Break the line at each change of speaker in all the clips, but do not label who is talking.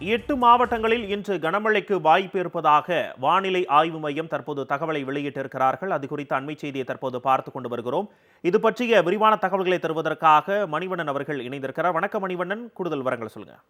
எட்டு மாவட்டங்களில் இன்று கனமழைக்கு வாய்ப்பு இருப்பதாக வானிலை ஆய்வு மையம் தற்போது தகவலை வெளியிட்டிருக்கிறார்கள். அது குறித்த அண்மை செய்தியை தற்போது பார்த்து கொண்டு வருகிறோம். இது பற்றிய விரிவான தகவல்களை தருவதற்காக மணிவண்ணன் அவர்கள் இணைந்திருக்கிறார். வணக்கம் மணிவண்ணன். கூடுதல் விவரங்களை சொல்லுங்க.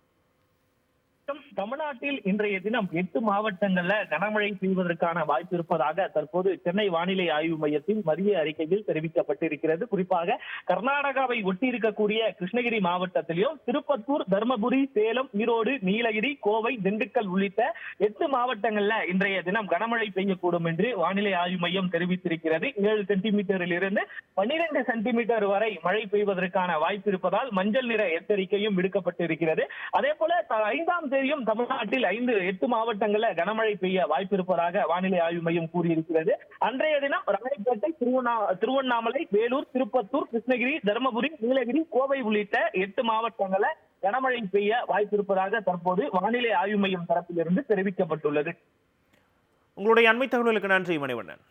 தமிழ்நாட்டில் இன்றைய தினம் எட்டு மாவட்டங்கள்ல கனமழை பெய்வதற்கான வாய்ப்பு இருப்பதாக தற்போது சென்னை வானிலை ஆய்வு மையத்தின் மதிய அறிக்கையில் தெரிவிக்கப்பட்டிருக்கிறது. குறிப்பாக கர்நாடகாவை ஒட்டி இருக்கக்கூடிய கிருஷ்ணகிரி மாவட்டத்திலும் திருப்பத்தூர் தர்மபுரி சேலம் ஈரோடு நீலகிரி கோவை திண்டுக்கல் உள்ளிட்ட எட்டு மாவட்டங்கள்ல இன்றைய தினம் கனமழை பெய்யக்கூடும் என்று வானிலை ஆய்வு மையம் தெரிவித்திருக்கிறது. ஏழு சென்டிமீட்டரில் இருந்து பன்னிரண்டு சென்டிமீட்டர் வரை மழை பெய்வதற்கான வாய்ப்பு இருப்பதால் மஞ்சள் நிற எச்சரிக்கையும் விடுக்கப்பட்டிருக்கிறது. அதே போல ஐந்தாம் தேதியும் தமிழ்நாட்டில் ஐந்து எட்டு மாவட்டங்கள்ல கனமழை பெய்ய வாய்ப்பு இருப்பதாக வானிலை ஆய்வு மையம் கூறியிருக்கிறது. அன்றைய தினம் ராயப்பேட்டை திருவண்ணா திருவண்ணாமலை வேலூர் திருப்பத்தூர் கிருஷ்ணகிரி தருமபுரி நீலகிரி கோவை உள்ளிட்ட எட்டு மாவட்டங்கள்ல கனமழை பெய்ய வாய்ப்பு இருப்பதாக தற்போது வானிலை ஆய்வு மையம் தரப்பிலிருந்து தெரிவிக்கப்பட்டுள்ளது.
உங்களுடைய அண்மை தகவல்களுக்கு நன்றி மணிவண்ணன்.